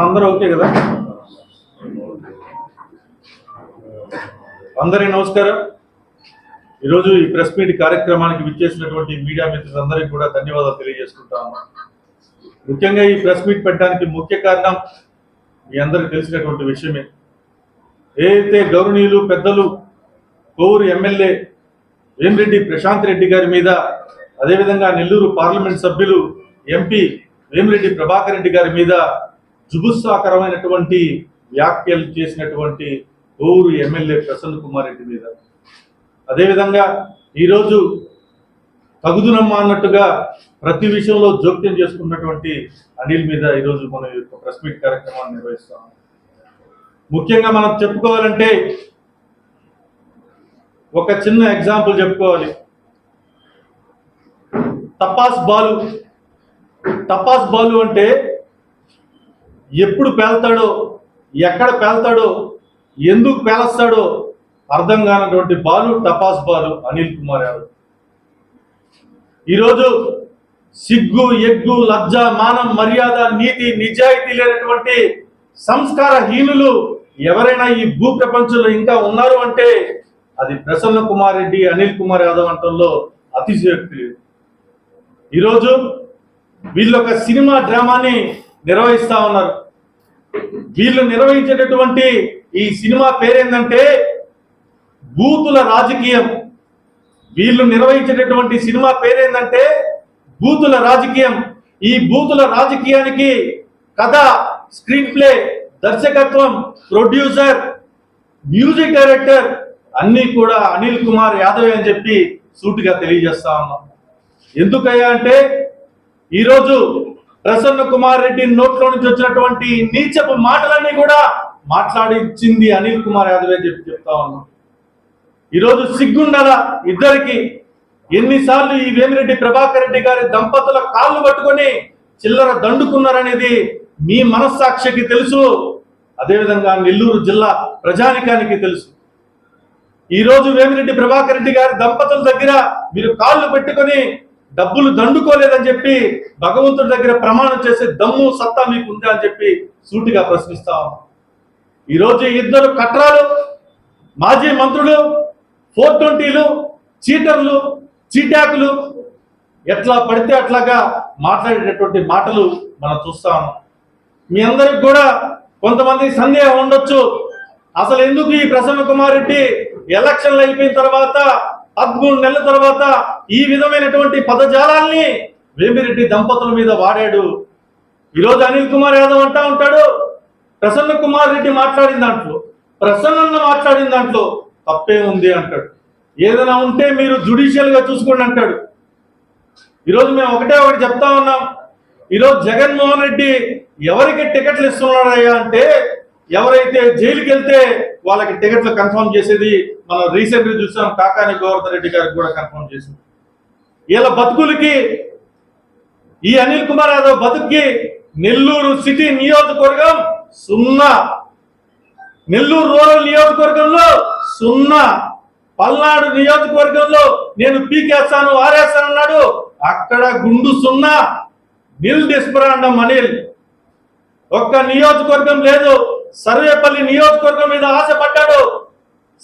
అందరూ ఓకే కదా? అందరికీ నమస్కారం. ఈరోజు ఈ ప్రెస్ మీట్ కార్యక్రమానికి విచ్చేసినటువంటి మీడియా మిత్రులందరికీ కూడా ధన్యవాదాలు తెలియజేసుకుంటాము ముఖ్యంగా ఈ ప్రెస్ మీట్ పెట్టడానికి ముఖ్య కారణం మీ అందరికి తెలిసినటువంటి విషయమే. ఏదైతే గౌరవనీయులు పెద్దలు కోవూరు ఎమ్మెల్యే వేమిరెడ్డి ప్రశాంత్ రెడ్డి గారి మీద అదేవిధంగా నెల్లూరు పార్లమెంట్ సభ్యులు ఎంపీ వేమిరెడ్డి ప్రభాకర్ రెడ్డి గారి మీద జుగుత్సాకరమైనటువంటి వ్యాఖ్యలు చేసినటువంటి కోవూరు ఎమ్మెల్యే ప్రసన్న కుమార్ రెడ్డి మీద. అదేవిధంగా ఈరోజు తగుదునమ్మా అన్నట్టుగా ప్రతి విషయంలో జోక్యం చేసుకున్నటువంటి అనిల్ మీద ఈరోజు మనం ఈ యొక్క ప్రెస్ మీట్ కార్యక్రమాన్ని నిర్వహిస్తాం. ముఖ్యంగా మనం చెప్పుకోవాలంటే ఒక చిన్న ఎగ్జాంపుల్ చెప్పుకోవాలి. తపాస్ బాలు. తపాస్ బాలు అంటే ఎప్పుడు పేల్తాడో ఎక్కడ పేల్తాడో ఎందుకు పేలస్తాడో అర్థం కానటువంటి బాలు టపాస్ బాలు అనిల్ కుమార్ యాదవ్. ఈరోజు సిగ్గు ఎగ్గు లజ్జ మానం మర్యాద నీతి నిజాయితీ లేనటువంటి సంస్కారహీనులు ఎవరైనా ఈ భూ ప్రపంచంలో ఇంకా ఉన్నారు అంటే అది ప్రసన్న కుమార్ రెడ్డి అనిల్ కుమార్ యాదవ్ అంటంలో అతిశయోక్తి లేదు. ఈరోజు వీళ్ళు ఒక సినిమా డ్రామాని నిర్వహిస్తా ఉన్నారు. వీళ్ళు నిర్వహించేటటువంటి ఈ సినిమా పేరేందంటే బూతుల రాజకీయం. వీళ్ళు నిర్వహించేటటువంటి సినిమా పేరేందంటే బూతుల రాజకీయం. ఈ బూతుల రాజకీయానికి కథ స్క్రీన్ ప్లే దర్శకత్వం ప్రొడ్యూసర్ మ్యూజిక్ డైరెక్టర్ అన్నీ కూడా అనిల్ కుమార్ యాదవ్ అని చెప్పి సూటిగా తెలియజేస్తా ఉన్నాం. ఎందుకయ్యా అంటే ఈరోజు ప్రసన్న కుమార్ రెడ్డి నోట్లో నుంచి వచ్చినటువంటి నీచపు మాటలన్నీ కూడా మాట్లాడించింది అనిల్ కుమార్ యాదవ్ అని చెప్పి చెప్తా ఉన్నాం. ఈరోజు సిగ్గుండాల ఇద్దరికి? ఎన్నిసార్లు ఈ వేమిరెడ్డి ప్రభాకర్ రెడ్డి గారి దంపతుల కాళ్ళు పట్టుకొని చిల్లర దండుకున్నారనేది మీ మనస్సాక్షికి తెలుసు. అదేవిధంగా నెల్లూరు జిల్లా ప్రజానికానికి తెలుసు. ఈ రోజు వేమిరెడ్డి ప్రభాకర్ రెడ్డి గారి దంపతుల దగ్గర మీరు కాళ్ళు పెట్టుకొని డబ్బులు దండుకోలేదని చెప్పి భగవంతుడి దగ్గర ప్రమాణం చేసే దమ్ము సత్తా మీకు ఉందా అని చెప్పి సూటిగా ప్రశ్నిస్తా ఈరోజు ఇద్దరు కట్రాలు మాజీ మంత్రులు ఫోర్ ట్వంటీలు చీటర్లు చీటాకులు ఎట్లా పడితే అట్లాగా మాట్లాడేటటువంటి మాటలు మనం చూస్తాం మీ అందరికి కూడా కొంతమంది సందేహం ఉండొచ్చు. అసలు ఎందుకు ఈ ప్రసన్న కుమార్ రెడ్డి ఎలక్షన్లు అయిపోయిన తర్వాత పదమూడు నెలల తర్వాత ఈ విధమైనటువంటి పదజాలాల్ని వేమిరెడ్డి దంపతుల మీద వాడాడు? ఈరోజు అనిల్ కుమార్ యాదవ్ అంటా ఉంటాడు ప్రసన్న కుమార్ రెడ్డి మాట్లాడిన దాంట్లో ప్రసన్న మాట్లాడిన దాంట్లో తప్పే ఉంది అంటాడు. ఏదైనా ఉంటే మీరు జుడిషియల్గా చూసుకోండి అంటాడు. ఈరోజు మేము ఒకటే ఒకటి చెప్తా ఉన్నాం. ఈరోజు జగన్మోహన్ రెడ్డి ఎవరికి టికెట్లు ఇస్తున్నాడయ్యా అంటే ఎవరైతే జైలుకి వెళ్తే వాళ్ళకి టికెట్లు కన్ఫర్మ్ చేసేది మనం రీసెంట్గా చూసాం కాకాని గోవర్ధన్ రెడ్డి గారికి కూడా కన్ఫర్మ్ చేసింది. వీళ్ళ బతుకులకి ఈ అనిల్ కుమార్ యాదవ్ బతుక్కి నెల్లూరు సిటీ నియోజకవర్గం సున్నా. నెల్లూరు రూరల్ నియోజకవర్గంలో సున్నా పల్నాడు నియోజకవర్గంలో నేను పీకేస్తాను ఆరేస్తాను అన్నాడు అక్కడ గుండు సున్నా నిల్ డిస్పరాండం అనిల్. ఒక్క నియోజకవర్గం లేదు సర్వేపల్లి నియోజకవర్గం మీద ఆశపడ్డాడు.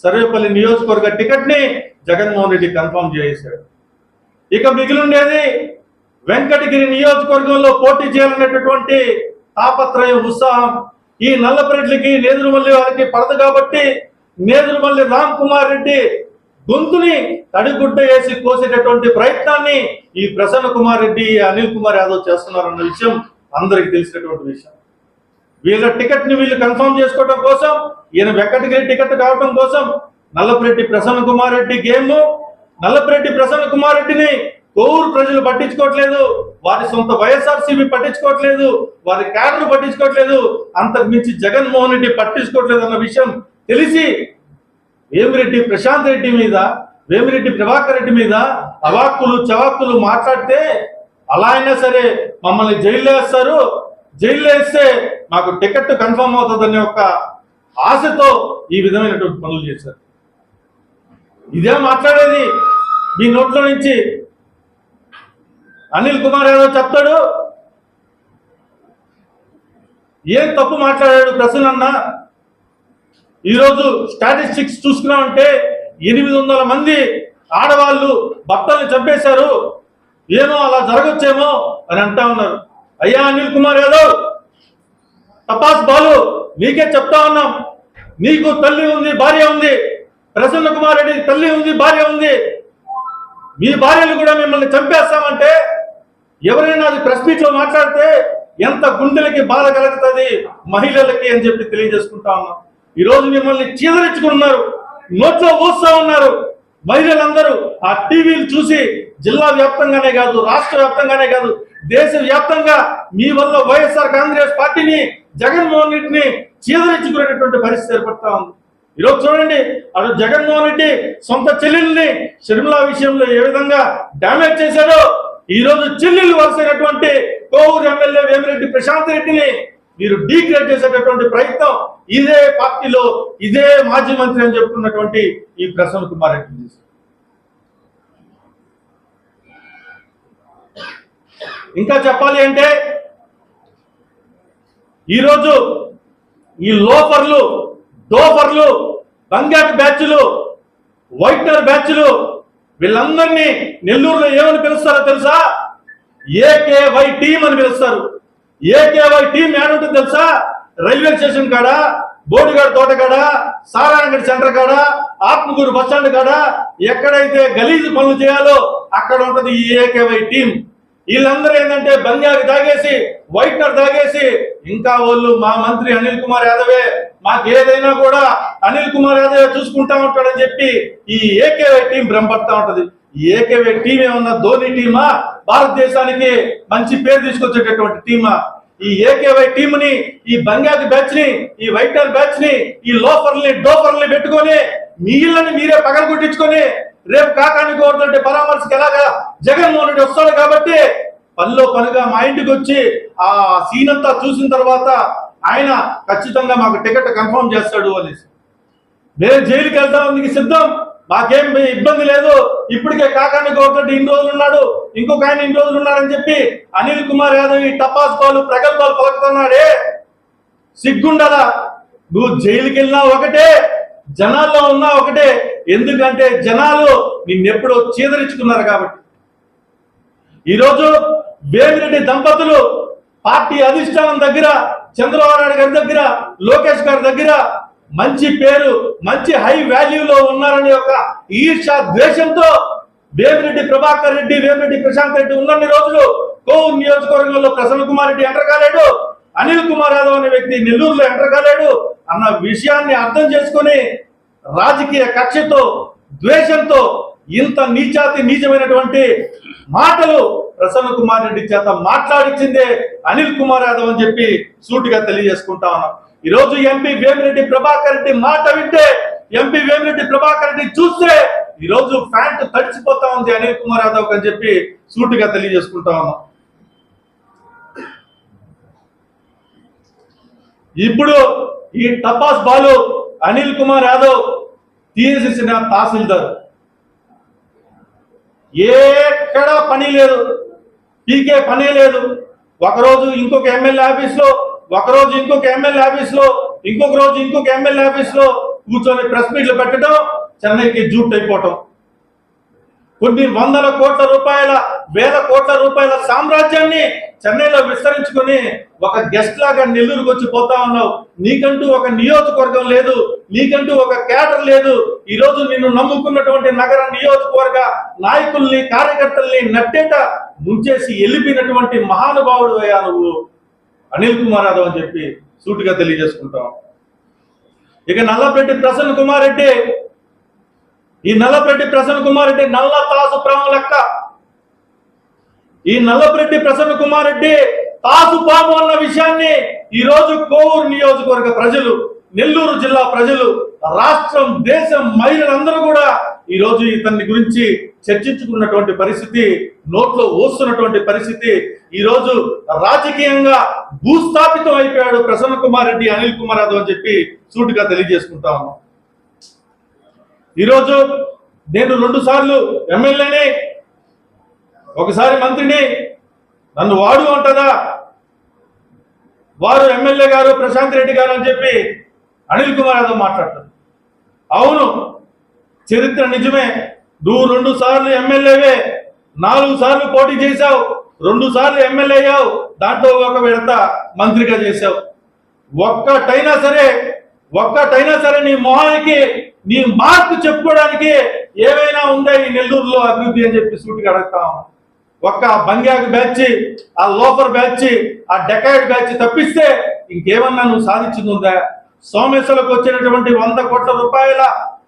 సర్వేపల్లి నియోజకవర్గ టికెట్ని జగన్మోహన్ రెడ్డి కన్ఫర్మ్ చేశాడు ఇక మిగిలిండేది వెంకటగిరి నియోజకవర్గంలో పోటీ చేయాలనేటటువంటి తాపత్రయం ఉత్సాహం. ఈ నల్లపరెడ్లకి నేదురుమల్లి వారికి పడదు కాబట్టి నేదురుమల్లి రామ్ కుమార్ రెడ్డి గొంతుని తడిగుడ్డ వేసి కోసేటటువంటి ప్రయత్నాన్ని ఈ ప్రసన్న కుమార్ రెడ్డి అనిల్ కుమార్ యాదవ్ చేస్తున్నారన్న విషయం అందరికి తెలిసినటువంటి విషయం. వీళ్ళ టికెట్ని వీళ్ళు కన్ఫర్మ్ చేసుకోవడం కోసం ఈయన వెంకటగిరి టికెట్ కావడం కోసం నల్లపరెడ్డి ప్రసన్న కుమార్ రెడ్డి గేమ్ నల్లపరెడ్డి ప్రసన్న కుమార్ రెడ్డిని కోవూరు ప్రజలు పట్టించుకోవట్లేదు వారి సొంత వైఎస్ఆర్సీబీ పట్టించుకోవట్లేదు వారి క్యాడర్ పట్టించుకోవట్లేదు అంతకు మించి జగన్మోహన్ రెడ్డి పట్టించుకోవట్లేదు అన్న విషయం తెలిసి వేమిరెడ్డి ప్రశాంత్ రెడ్డి మీద వేమిరెడ్డి ప్రభాకర్ రెడ్డి మీద అవాక్కులు చవాక్కులు మాట్లాడితే అలా అయినా సరే మమ్మల్ని జైల్లో వేస్తారు. జైల్లో వేస్తే మాకు టికెట్ కన్ఫర్మ్ అవుతుందనే ఒక ఆశతో ఈ విధమైనటువంటి పనులు చేశారు. ఇదే మాట్లాడేది మీ నోట్లో నుంచి. అనిల్ కుమార్ యాదవ్ చెప్తాడు ఏం తప్పు మాట్లాడాడు ప్రసన్న ఈరోజు స్టాటిస్టిక్స్ చూసుకున్నామంటే ఎనిమిది వందల మంది ఆడవాళ్ళు భర్తల్ని చంపేశారు. ఏమో అలా జరగచ్చేమో అని అంటా ఉన్నారు. అయ్యా అనిల్ కుమార్ యాదవ్! తపాస్ బాలు నీకే చెప్తా ఉన్నాం. నీకు తల్లి ఉంది భార్య ఉంది. ప్రసన్న కుమార్ రెడ్డి తల్లి ఉంది భార్య ఉంది. మీ భార్యలు కూడా మిమ్మల్ని చంపేస్తామంటే ఎవరైనా అది ప్రెస్ మీట్లో మాట్లాడితే ఎంత గుండెలకి బాధ కలుగుతుంది మహిళలకి అని చెప్పి తెలియజేసుకుంటా ఉన్నాం. ఈరోజు మిమ్మల్ని చీదరించుకున్నారు నోట్లో ఊస్తా ఉన్నారు. మహిళలందరూ ఆ టీవీలు చూసి జిల్లా వ్యాప్తంగానే కాదు రాష్ట్ర వ్యాప్తంగానే కాదు దేశ వ్యాప్తంగా మీ వల్ల వైఎస్ఆర్ కాంగ్రెస్ పార్టీని జగన్మోహన్ రెడ్డిని చీదరించుకునేటటువంటి పరిస్థితి ఏర్పడతా ఉంది. ఈరోజు చూడండి అటు జగన్మోహన్ రెడ్డి సొంత చెల్లెల్ని షర్మిలా విషయంలో ఏ విధంగా డ్యామేజ్ చేశాడో ఈ రోజు చెల్లెళ్ళు వలసైనటువంటి కోవూరు ఎమ్మెల్యే వేమిరెడ్డి ప్రశాంత్ రెడ్డిని మీరు డీగ్రేడ్ చేసేటటువంటి ప్రయత్నం ఇదే పార్టీలో ఇదే మాజీ మంత్రి అని చెప్తున్నటువంటి ఈ ప్రసన్న కుమార్ రెడ్డి చేశారు. ఇంకా చెప్పాలి అంటే ఈరోజు ఈ లోఫర్లు డోఫర్లు బంగారు బ్యాచ్లు వైట్నర్ బ్యాచ్లు వీళ్ళందరినీ నెల్లూరులో ఏమని పిలుస్తారో తెలుసా ఏకేవై టీం అని పిలుస్తారు ఏకేవై టీం ఏమంటుంది తెలుసా? రైల్వే స్టేషన్ కాడ బోడిగాడు తోట కాడ సారాయణగఢ్ సెంటర్ కాడ ఆత్మకూరు బస్ స్టాండ్ కాడ ఎక్కడైతే గలీజు పనులు చేయాలో అక్కడ ఉంటుంది ఈ ఏకేవై టీం. వీళ్ళందరూ ఏంటంటే బంగారు తాగేసి వైట్నర్ తాగేసి ఇంకా వాళ్ళు మా మంత్రి అనిల్ కుమార్ యాదవే మాకు ఏదైనా కూడా అనిల్ కుమార్ యాదవే చూసుకుంటా ఉంటాడని చెప్పి ఈ ఏకేవై టీం భ్రమపడతా ఉంటది. ఈ ఏకేవై టీం ఏమన్నా ధోని టీమా? భారతదేశానికి మంచి పేరు తీసుకొచ్చేటటువంటి టీమా? ఈ ఏకేవై టీమ్ని ఈ బంగారు బ్యాచ్ని ఈ వైట్నర్ బ్యాచ్ని ఈ లోఫర్ని డోఫర్ని పెట్టుకొని మీ మీరే పగల కొట్టించుకొని రేపు కాకానికి కోరుతుంటే పరామర్శకు ఎలాగా జగన్మోహన్ రెడ్డి వస్తాడు కాబట్టి పనిలో పనిగా మా ఇంటికి వచ్చి ఆ సీన్ అంతా చూసిన తర్వాత ఆయన ఖచ్చితంగా మాకు టికెట్ కన్ఫర్మ్ చేస్తాడు అనేసి. మేము జైలుకి వెళ్తానికి సిద్ధం. మాకేం ఇబ్బంది లేదు. ఇప్పటికే కాకాని గవర్నమెంట్ ఇన్ని రోజులు ఉన్నాడు. ఇంకొక ఆయన ఇన్ని రోజులు ఉన్నాడని చెప్పి అనిల్ కుమార్ యాదవ్ ఈ టపాస్ బాలు ప్రగల్భాలు పలుకుతున్నాడే. సిగ్గుండదా? నువ్వు జైలుకి వెళ్ళినా ఒకటే జనాల్లో ఉన్నా ఒకటే. ఎందుకంటే జనాలు నిన్నెప్పుడో చీదరించుకున్నారు కాబట్టి. ఈరోజు వేమిరెడ్డి దంపతులు పార్టీ అధిష్టానం దగ్గర చంద్రబాబు నాయుడు గారి దగ్గర లోకేష్ గారి దగ్గర మంచి పేరు మంచి హై వాల్యూలో ఉన్నారని యొక్క ఈర్ష ద్వేషంతో వేమిరెడ్డి ప్రభాకర్ రెడ్డి వేమిరెడ్డి ప్రశాంత్ రెడ్డి ఉన్నన్ని రోజులు కోవూరు నియోజకవర్గంలో ప్రసన్న కుమార్ రెడ్డి ఎంటర్ కాలేడు అనిల్ కుమార్ యాదవ్ అనే వ్యక్తి నెల్లూరులో ఎంటర్ కాలేడు అన్న విషయాన్ని అర్థం చేసుకొని రాజకీయ కక్షతో ద్వేషంతో ఇంత నీచాతి నీచమైనటువంటి మాటలు ప్రసన్న కుమార్ రెడ్డి చేత మాట్లాడించిందే అనిల్ కుమార్ యాదవ్ అని చెప్పి సూటిగా తెలియజేసుకుంటా ఉన్నాం. ఈరోజు ఎంపీ వేమిరెడ్డి ప్రభాకర్ రెడ్డి మాట వింటే ఎంపీ వేమిరెడ్డి ప్రభాకర్ రెడ్డి చూస్తే ఈ రోజు ఫ్యాంట్ తడిచిపోతా ఉంది అనిల్ కుమార్ యాదవ్ అని చెప్పి సూటిగా తెలియజేసుకుంటా ఉన్నాం. ఇప్పుడు ఈ టపాస్ బాలు అనిల్ కుమార్ యాదవ్ తీసేసిన తహసీల్దార్. ఎక్కడ పని లేదు పీకే పని లేదు. ఒకరోజు ఇంకొక ఎమ్మెల్యే ఆఫీస్లో ఒకరోజు ఇంకొక ఎమ్మెల్యే ఆఫీస్లో ఇంకొక రోజు ఇంకొక ఎమ్మెల్యే ఆఫీస్లో కూర్చొని ప్రెస్ మీట్లు పెట్టడం చెన్నైకి జూట్ అయిపోవటం. కొన్ని వందల కోట్ల రూపాయల వేల కోట్ల రూపాయల సామ్రాజ్యాన్ని చెన్నైలో విస్తరించుకొని ఒక గెస్ట్ లాగా నెల్లూరుకు వచ్చి పోతా ఉన్నావు. నీకంటూ ఒక నియోజకవర్గం లేదు నీకంటూ ఒక కేటర్ లేదు. ఈరోజు నిన్ను నమ్ముకున్నటువంటి నగర నియోజకవర్గ నాయకుల్ని కార్యకర్తల్ని నట్టేట ముంచేసి వెళ్ళిపోయినటువంటి మహానుభావుడు అయ్యా నువ్వు. అనిల్ కుమార్ యాదవ్ అని చెప్పి సూటిగా తెలియజేసుకుంటాం. ఇక నల్లపెట్టి ప్రసన్న కుమార్ రెడ్డి. ఈ నల్లపెట్టి ప్రసన్న కుమార్ రెడ్డి నల్ల తాసు ప్రాము లెక్క. ఈ నల్లపెట్టి ప్రసన్న కుమార్ రెడ్డి తాసు పాము అన్న విషయాన్ని ఈ రోజు కోవూరు నియోజకవర్గ ప్రజలు నెల్లూరు జిల్లా ప్రజలు రాష్ట్రం దేశం మహిళలందరూ కూడా ఈరోజు ఇతన్ని గురించి చర్చించుకున్నటువంటి పరిస్థితి నోట్లో ఓస్తున్నటువంటి పరిస్థితి ఈరోజు రాజకీయంగా భూస్థాపితం అయిపోయాడు ప్రసన్న కుమార్ రెడ్డి అనిల్ కుమార్ యాదవ్ అని చెప్పి సూటిగా తెలియజేసుకుంటా ఉన్నాం. ఈరోజు నేను రెండు సార్లు ఎమ్మెల్యేని ఒకసారి మంత్రిని నన్ను వాడు అంటదా? వారు ఎమ్మెల్యే గారు ప్రశాంత్ రెడ్డి గారు అని చెప్పి అనిల్ కుమార్ యాదవ్ మాట్లాడతారు. అవును చరిత్ర నిజమే. నువ్వు రెండు సార్లు ఎమ్మెల్యేవే నాలుగు సార్లు పోటీ చేశావు రెండు సార్లు ఎమ్మెల్యే అయ్యావు దాంట్లో ఒక విడత మంత్రిగా చేశావు. ఒక్కటైనా సరే ఒక్కటైనా సరే నీ మొహానికి నీ మార్పు చెప్పుకోవడానికి ఏమైనా ఉందా ఈ నెల్లూరులో అభివృద్ధి అని చెప్పి సూటిగా అడుగుతాం ఒక్క బంగ్యాకు బ్యాచ్ ఆ లోఫర్ బ్యాచ్ ఆ డెకాయిడ్ బ్యాచ్ తప్పిస్తే ఇంకేమన్నా నువ్వు సాధించింది ఉందా? సోమేశ్వరకు వచ్చినటువంటి వంద కోట్ల రూపాయల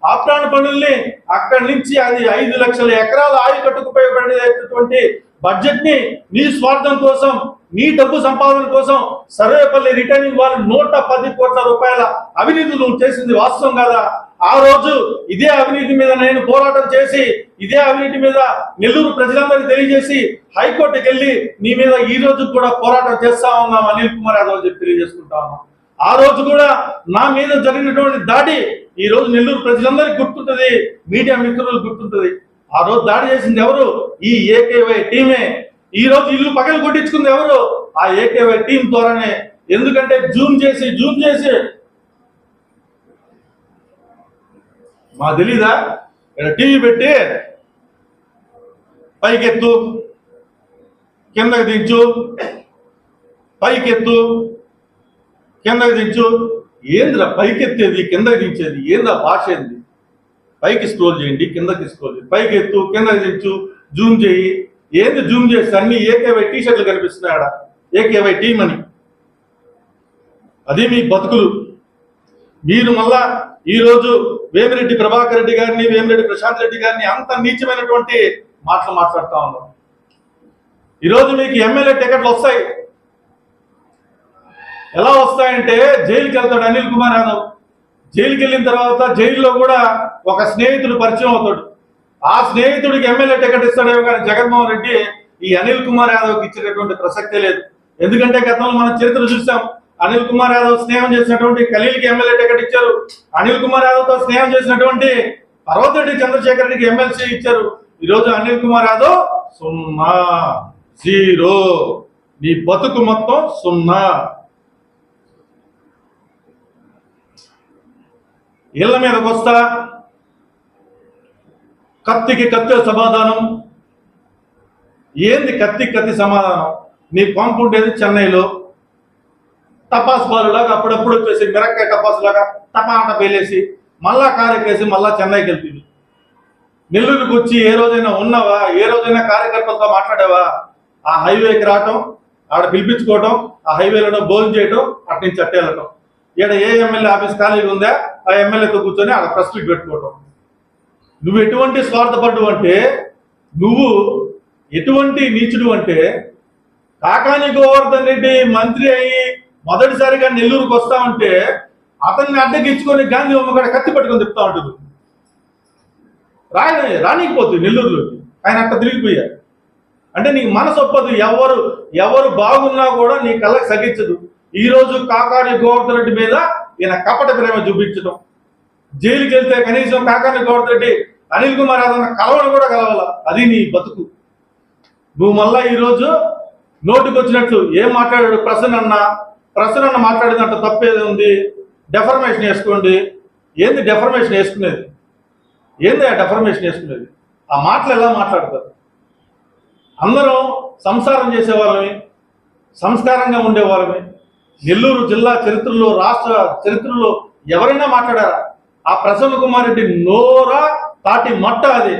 ఆప్రాణ పనుల్ని అక్కడి నుంచి అది ఐదు లక్షల ఎకరాల ఆయకట్టుకు ఉపయోగపడేటటువంటి బడ్జెట్ని నీ స్వార్థం కోసం నీ డబ్బు సంపాదన కోసం సర్వేపల్లి రిటర్నింగ్ వాళ్ళు నూట పది కోట్ల రూపాయల అవినీతి నువ్వు చేసింది వాస్తవం కదా? ఆ రోజు ఇదే అవినీతి మీద నేను పోరాటం చేసి ఇదే అవినీతి మీద నెల్లూరు ప్రజలందరికీ తెలియజేసి హైకోర్టుకి వెళ్ళి నీ మీద ఈ రోజు కూడా పోరాటం చేస్తా ఉన్నాం అనిల్ కుమార్ యాదవ్ చెప్పి తెలియజేసుకుంటా ఉన్నాం. ఆ రోజు కూడా నా మీద జరిగినటువంటి దాడి ఈ రోజు నెల్లూరు ప్రజలందరికీ గుర్తుంటది మీడియా మిత్రులకు గుర్తుంటది. ఆ రోజు దాడి చేసింది ఎవరు? ఈ ఏకేవై టీమే. ఈ రోజు ఇల్లు పగలు కొట్టించుకుంది ఎవరు? ఆ ఏకేవై టీం ద్వారానే. ఎందుకంటే జూమ్ చేసి జూమ్ చేసి. మా తెలీదా? ఇక్కడ టీవీ పెట్టి పైకెత్తు. కిందకి దించు. పైకెత్తు. కిందకి దించు. ఏందిరా పైకెత్తేది? కిందకి దించేది? ఏందా భాష ఏంది? పైకి స్క్రోల్ చేయండి కిందకి స్క్రోల్ చేయండి. పైకి ఎత్తు కిందకి దించు జూమ్ చేయి. ఏంది జూమ్ చేసి అన్ని ఏకేవై టీ షర్ట్లు కనిపిస్తున్నాయి ఆడ? ఏకేవై టీం అని అది మీ బతుకులు. మీరు మళ్ళా ఈరోజు వేమిరెడ్డి ప్రభాకర్ రెడ్డి గారిని వేమిరెడ్డి ప్రశాంత్ రెడ్డి గారిని అంత నీచమైనటువంటి మాటలు మాట్లాడుతా ఉన్నారు ఈరోజు మీకు ఎమ్మెల్యే టికెట్లు వస్తాయి. ఎలా వస్తాయంటే జైలుకి వెళ్తాడు అనిల్ కుమార్ యాదవ్. జైలుకి వెళ్ళిన తర్వాత జైల్లో కూడా ఒక స్నేహితుడు పరిచయం అవుతాడు. ఆ స్నేహితుడికి ఎమ్మెల్యే టికెట్ ఇస్తాడేమో కానీ జగన్మోహన్ రెడ్డి ఈ అనిల్ కుమార్ యాదవ్కి ఇచ్చేటటువంటి ప్రసక్తే లేదు. ఎందుకంటే గతంలో మనం చరిత్ర చూసాం అనిల్ కుమార్ యాదవ్ స్నేహం చేసినటువంటి ఖలీల్కి ఎమ్మెల్యే టికెట్ ఇచ్చారు అనిల్ కుమార్ యాదవ్తో స్నేహం చేసినటువంటి పర్వతరెడ్డి చంద్రశేఖర్ రెడ్డికి ఎమ్మెల్సీ ఇచ్చారు. ఈరోజు అనిల్ కుమార్ యాదవ్ సున్నా జీరో. నీ బతుకు మొత్తం సున్నా. ఇళ్ళ మీదకి వస్తా. కత్తికి కత్తి సమాధానం. ఏంది కత్తికి కత్తి సమాధానం? నీ పంపు ఉండేది చెన్నైలో. టపాస్ బాలులాగా అప్పుడప్పుడు వచ్చేసి మిరక్కాయ టపాస్ లాగా టపాట పేలేసి మళ్ళా కారెక్కేసి మళ్ళా చెన్నైకి వెళ్తుంది. నెల్లూరుకి వచ్చి ఏ రోజైనా ఉన్నావా? ఏ రోజైనా కార్యకర్తలతో మాట్లాడావా? ఆ హైవేకి రావటం ఆడ పిలిపించుకోవటం ఆ హైవేలో భోజనం చేయటం అటు నుంచి అట్టేళ్ళటం. ఇక్కడ ఈడ ఏ ఎమ్మెల్యే ఆఫీస్ ఖాళీగా ఉందా ఆ ఎమ్మెల్యేతో కూర్చొని అక్కడ ప్రశ్నలు పెట్టుకోవటం. నువ్వు ఎటువంటి స్వార్థపడ్డు అంటే నువ్వు ఎటువంటి నీచుడు అంటే కాకాని గోవర్ధన్ రెడ్డి మంత్రి అయ్యి మొదటిసారిగా నెల్లూరుకు వస్తా ఉంటే అతన్ని అడ్డగించుకొని గాంధీ బొమ్మగాడ కత్తి పట్టుకొని తిప్పుతా ఉంటుంది. రాయని రానికపోతుంది నెల్లూరులోకి ఆయన అట్ట తిరిగిపోయారు అంటే నీకు మనసు ఒప్పదు ఎవరు ఎవరు బాగున్నా కూడా నీ కళ్ళకి సగించదు. ఈ రోజు కాకాని గోవర్ధన్ రెడ్డి మీద ఈయన కపట ప్రేమ చూపించడం జైలుకి వెళ్తే కనీసం కాకాని గోవర్ధన్ రెడ్డి అనిల్ కుమార్ యాదవ్ కలవడం కూడా కలవాల. అది నీ బతుకు. నువ్వు మళ్ళా ఈరోజు నోటికి వచ్చినట్లు ఏం మాట్లాడాడు? ప్రసన్న అన్న ప్రసన్న అన్న మాట్లాడినంత తప్పేది ఉంది. డెఫర్మేషన్ వేసుకోండి. ఏంది డెఫర్మేషన్ వేసుకునేది? ఏంది ఆ డెఫర్మేషన్ వేసుకునేది? ఆ మాటలు ఎలా మాట్లాడతారు? అందరం సంసారం చేసేవాళ్ళమే. సంస్కారంగా ఉండేవాళ్ళమే. నెల్లూరు జిల్లా చరిత్రలో రాష్ట్ర చరిత్రలో ఎవరైనా మాట్లాడారా? ఆ ప్రసన్న కుమార్ రెడ్డి నోరా తాటి మట్ట అది.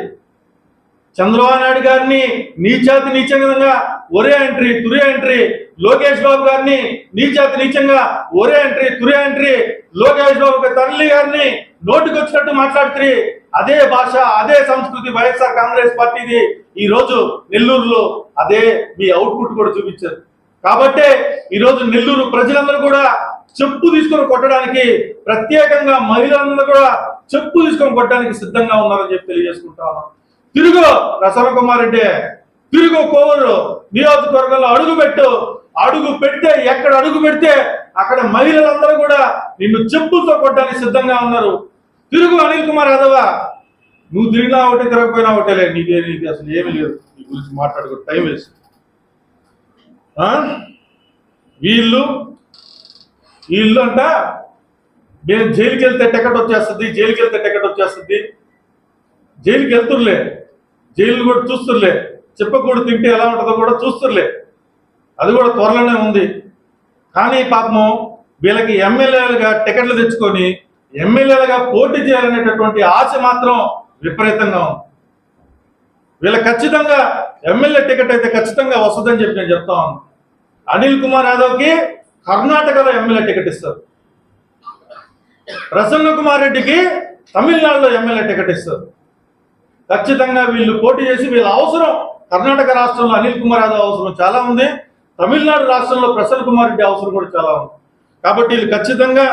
చంద్రబాబు నాయుడు గారిని నీచాతి నీచంగా ఒరే ఎంట్రీ తురే ఎంట్రీ. లోకేష్ బాబు గారిని నీచాతి నీచంగా ఒరే ఎంట్రీ తురే ఎంట్రీ. లోకేష్ బాబు తల్లి గారిని నోటికొచ్చినట్టు మాట్లాడుతుంది అదే భాష అదే సంస్కృతి వైఎస్ఆర్ కాంగ్రెస్ పార్టీది. ఈ రోజు నెల్లూరులో అదే మీ అవుట్పుట్ కూడా చూపించారు. కాబట్టే ఈరోజు నెల్లూరు ప్రజలందరూ కూడా చెప్పు తీసుకొని కొట్టడానికి ప్రత్యేకంగా మహిళలందరూ కూడా చెప్పు తీసుకొని కొట్టడానికి సిద్ధంగా ఉన్నారని చెప్పి తెలియజేసుకుంటా ఉన్నాం. తిరుగు ప్రసన్న కుమార్ రెడ్డి తిరుగు కోవూరు నియోజకవర్గంలో అడుగు పెట్టు. అడుగు పెడితే ఎక్కడ అడుగు పెడితే అక్కడ మహిళలందరూ కూడా నిన్ను చెప్పుతో కొట్టడానికి సిద్ధంగా ఉన్నారు. తిరుగు అనిల్ కుమార్ యాదవ నువ్వు తిరిగినా ఒకటే తిరగపోయినా ఒకటేలే నీకే నీకు అసలు ఏమీ లేదు. నీ గురించి మాట్లాడుకో టైం వేస్ట్. వీళ్ళు వీళ్ళు అంట నేను జైలుకి వెళ్తే టికెట్ వచ్చేస్తుంది జైలుకి వెళ్తే టికెట్ వచ్చేస్తుంది. జైలుకి వెళ్తుర్లే జైలు కూడా చూస్తుర్లే. చెప్పకూడదు తింటే ఎలా ఉంటుందో కూడా చూస్తుర్లే. అది కూడా త్వరలోనే ఉంది. కానీ పాపము వీళ్ళకి ఎమ్మెల్యేలుగా టికెట్లు తెచ్చుకొని ఎమ్మెల్యేలుగా పోటీ చేయాలనేటటువంటి ఆశ మాత్రం విపరీతంగా ఉంది. వీళ్ళకి ఖచ్చితంగా ఎమ్మెల్యే టికెట్ అయితే ఖచ్చితంగా వస్తుందని చెప్పి నేను చెప్తా ఉన్నాను. అనిల్ కుమార్ యాదవ్కి కర్ణాటకలో ఎమ్మెల్యే టికెట్ ఇస్తారు. ప్రసన్న కుమార్ రెడ్డికి తమిళనాడులో ఎమ్మెల్యే టికెట్ ఇస్తారు. ఖచ్చితంగా వీళ్ళు పోటీ చేసి వీళ్ళ అవసరం కర్ణాటక రాష్ట్రంలో అనిల్ కుమార్ యాదవ్ అవసరం చాలా ఉంది. తమిళనాడు రాష్ట్రంలో ప్రసన్న కుమార్ రెడ్డి అవసరం కూడా చాలా ఉంది. కాబట్టి వీళ్ళు ఖచ్చితంగా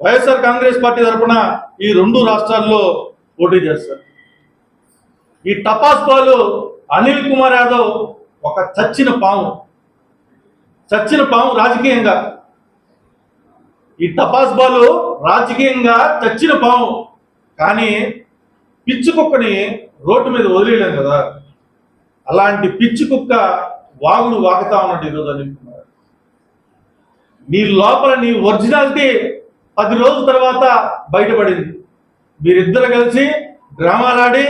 వైఎస్ఆర్ కాంగ్రెస్ పార్టీ తరఫున ఈ రెండు రాష్ట్రాల్లో పోటీ చేస్తారు. ఈ టపాస్ పాలు అనిల్ కుమార్ యాదవ్ ఒక చచ్చిన పాము. చచ్చిన పాము రాజకీయంగా. ఈ టపాస్ బాలు రాజకీయంగా చచ్చిన పాము. కానీ పిచ్చి కుక్కని రోడ్డు మీద వదిలేయలేం కదా. అలాంటి పిచ్చి కుక్క వాగుడు వాగుతా ఉన్నట్టు ఈరోజు అనుకున్నారు నీ లోపల నీ ఒరిజినాలిటీ పది రోజుల తర్వాత బయటపడింది. మీరిద్దరు కలిసి డ్రామాలాడి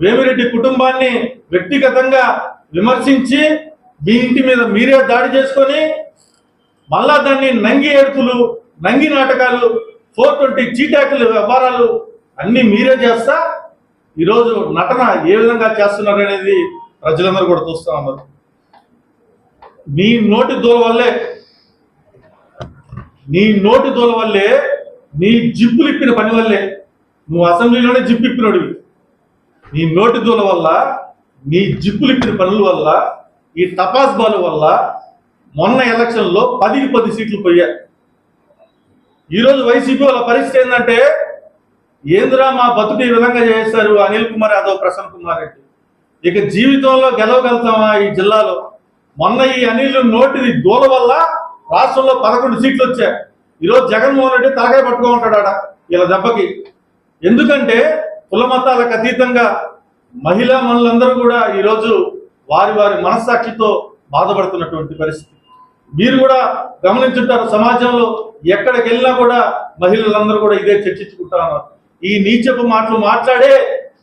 వేమిరెడ్డి కుటుంబాన్ని వ్యక్తిగతంగా విమర్శించి మీ ఇంటి మీద మీరే దాడి చేసుకొని మళ్ళా దాన్ని నంగి ఏడుపులు నంగి నాటకాలు ఫోర్ ట్వంటీ చీటాకులు వ్యవహారాలు అన్నీ మీరే చేస్తా. ఈరోజు నటన ఏ విధంగా చేస్తున్నారు అనేది ప్రజలందరూ కూడా చూస్తూ ఉన్నారు. నీ నోటి దూల వల్లే నీ నోటి దూల వల్లే నీ జిప్పులు ఇప్పిన పని వల్లే నువ్వు అసెంబ్లీలోనే జిప్పు ఇప్పినోడివి నీ నోటి దూల వల్ల నీ జిప్పులు ఇప్పిన పనుల వల్ల ఈ తపాస్ బాలు వల్ల మొన్న ఎలక్షన్లో పదికి పది సీట్లు పోయాయి. ఈరోజు వైసీపీ వాళ్ళ పరిస్థితి ఏంటంటే ఏంద్రా మా బతుకు ఈ విధంగా చేస్తారు అనిల్ కుమార్ యాదవ్ ప్రసన్న కుమార్ రెడ్డి. ఇక జీవితంలో గెలవగలుగుతామా ఈ జిల్లాలో? మొన్న ఈ అనిల్ నోటిది దూల వల్ల రాష్ట్రంలో పదకొండు సీట్లు వచ్చాయి. ఈరోజు జగన్మోహన్ రెడ్డి తలకాయ పట్టుకో ఉంటాడు ఆడ వీళ్ళ దెబ్బకి. ఎందుకంటే కుల మతాలకు అతీతంగా మహిళా మనులందరూ కూడా ఈరోజు వారి వారి మనస్సాక్షితో బాధపడుతున్నటువంటి పరిస్థితి. మీరు కూడా గమనించుంటారు సమాజంలో ఎక్కడికి వెళ్ళినా కూడా మహిళలందరూ కూడా ఇదే చర్చించుకుంటా ఉన్నారు. ఈ నీచపు మాటలు మాట్లాడే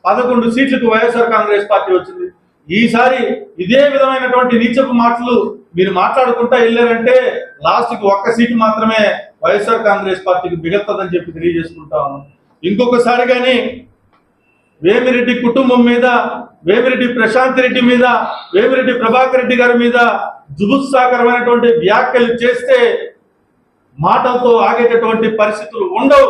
పదకొండు సీట్లకు వైఎస్ఆర్ కాంగ్రెస్ పార్టీ వచ్చింది. ఈసారి ఇదే విధమైనటువంటి నీచపు మాటలు మీరు మాట్లాడుకుంటా వెళ్ళారంటే లాస్ట్కి ఒక్క సీటు మాత్రమే వైఎస్ఆర్ కాంగ్రెస్ పార్టీకి మిగులుతుందని చెప్పి తెలియజేసుకుంటా ఉన్నాం. ఇంకొకసారి కానీ వేమిరెడ్డి కుటుంబం మీద వేమిరెడ్డి ప్రశాంత్ రెడ్డి మీద వేమిరెడ్డి ప్రభాకర్ రెడ్డి గారి మీద జుగుత్సాకరమైనటువంటి వ్యాఖ్యలు చేస్తే మాటలతో ఆగేటటువంటి పరిస్థితులు ఉండవు.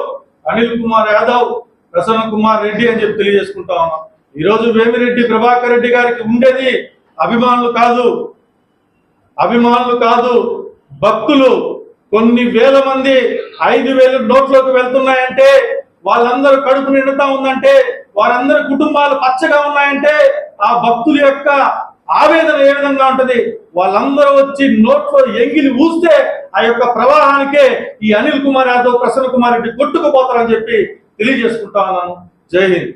అనిల్ కుమార్ యాదవ్ ప్రసన్న కుమార్ రెడ్డి అని చెప్పి తెలియజేసుకుంటా ఉన్నాం. ఈరోజు వేమిరెడ్డి ప్రభాకర్ రెడ్డి గారికి ఉండేది అభిమానులు కాదు. అభిమానులు కాదు భక్తులు. కొన్ని వేల మంది ఐదు వేలు నోట్లోకి వెళ్తున్నాయంటే వాళ్ళందరూ కడుపు నిండుతా ఉందంటే వారందరి కుటుంబాలు పచ్చగా ఉన్నాయంటే ఆ భక్తుల యొక్క ఆవేదన ఏ విధంగా ఉంటది? వాళ్ళందరూ వచ్చి నోట్లో ఎంగిలి ఊస్తే ఆ యొక్క ప్రవాహానికే ఈ అనిల్ కుమార్ యాదవ్ ప్రసన్న కుమార్ రెడ్డి కొట్టుకుపోతారని చెప్పి తెలియజేసుకుంటా ఉన్నాను. జై హింద్.